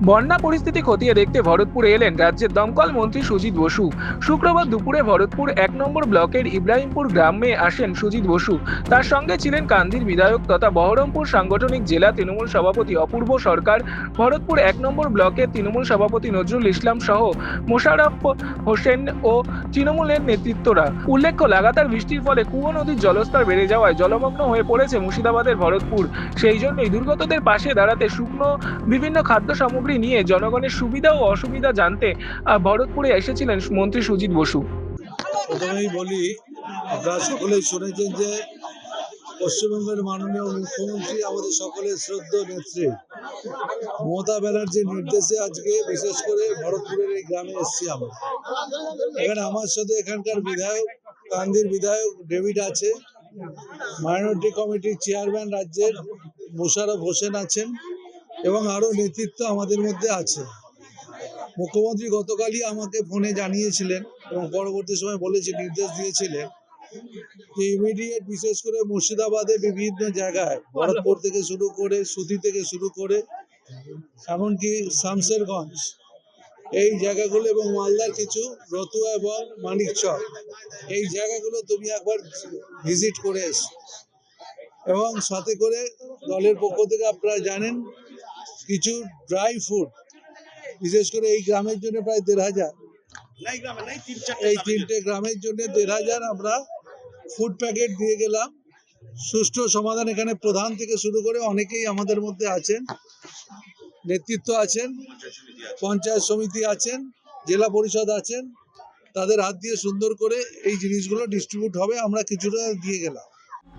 বন্যা পরিস্থিতি খতিয়ে দেখতে ভরতপুরে এলেন রাজ্যের দমকল মন্ত্রী সুজিত বসু। শুক্রবার দুপুরে ভরতপুর এক নম্বর ব্লকের ইব্রাহিমপুর গ্রামে আসেন সুজিত বসু। তার সঙ্গে ছিলেন কান্দির বিধায়ক তথা বহরমপুর সাংগঠনিক জেলা তৃণমূল সভাপতি অপূর্ব সরকার, ভরতপুর এক নম্বর ব্লকের তৃণমূল সভাপতি নজরুল ইসলাম সহ মোশাররফ হোসেন ও তৃণমূলের নেতৃত্বরা। উল্লেখ্য, লাগাতার বৃষ্টির ফলে কুয়ো নদীর জলস্তর বেড়ে যাওয়ায় জলমগ্ন হয়ে পড়েছে মুর্শিদাবাদের ভরতপুর। সেই জন্যই দুর্গতদের পাশে দাঁড়াতে শুকনো বিভিন্ন খাদ্য সামগ্রী নিয়ে জনগণের সুবিধা ও অসুবিধা জানতে ভরতপুরে এসেছিলেন মন্ত্রী সুজিত বসু। প্রথমেই বলি, আপনারা সকলেই শুনেছেন যে পশ্চিমবঙ্গের মাননীয় মুখ্যমন্ত্রী আমাদের সকলের শ্রদ্ধ নেত্রী। মমতা ব্যানার্জির নির্দেশে আজকে বিশেষ করে ভরতপুরের এই গ্রামে এসেছি আমরা। এখানে আমার সাথে এখানকার বিধায়ক কান্দির বিধায়ক ডেভিড আছে। মাইনরিটি কমিটির চেয়ারম্যান রাজ্যের মোশারফ হোসেন আছেন। এবং আরও নেতৃত্ব আমাদের মধ্যে আছে। মুখ্যমন্ত্রী গতকালই আমাকে ফোনে জানিয়েছিলেন এবং পরবর্তী সময় বলেছে, নির্দেশ দিয়েছিলেন যে ইমিডিয়েট বিশেষ করে মুর্শিদাবাদে বিভিন্ন জায়গায় ভরতপুর থেকে শুরু করে সুতি থেকে শুরু করে এমনকি শামসেরগঞ্জ এই জায়গাগুলো এবং মালদার কিছু রতুয়া এবং মানিকচক, এই জায়গাগুলো তুমি একবার ভিজিট করে এসো। এবং সাথে করে দলের পক্ষ থেকে আপনারা জানেন কিছু ড্রাই ফুড বিশেষ করে এই গ্রামের জন্য প্রায় দেড় হাজার। এই তিনটে গ্রামের জন্য দেড় হাজার আমরা ফুড প্যাকেট দিয়ে গেলাম। সুষ্ঠু সমাধান এখানে প্রধান থেকে শুরু করে অনেকেই আমাদের মধ্যে আছেন নেতৃত্ব আছেন পঞ্চায়েত সমিতি আছেন জেলা পরিষদ আছেন তাদের হাত দিয়ে সুন্দর করে এই জিনিসগুলো ডিস্ট্রিবিউট হবে আমরা কিছুটা দিয়ে গেলাম।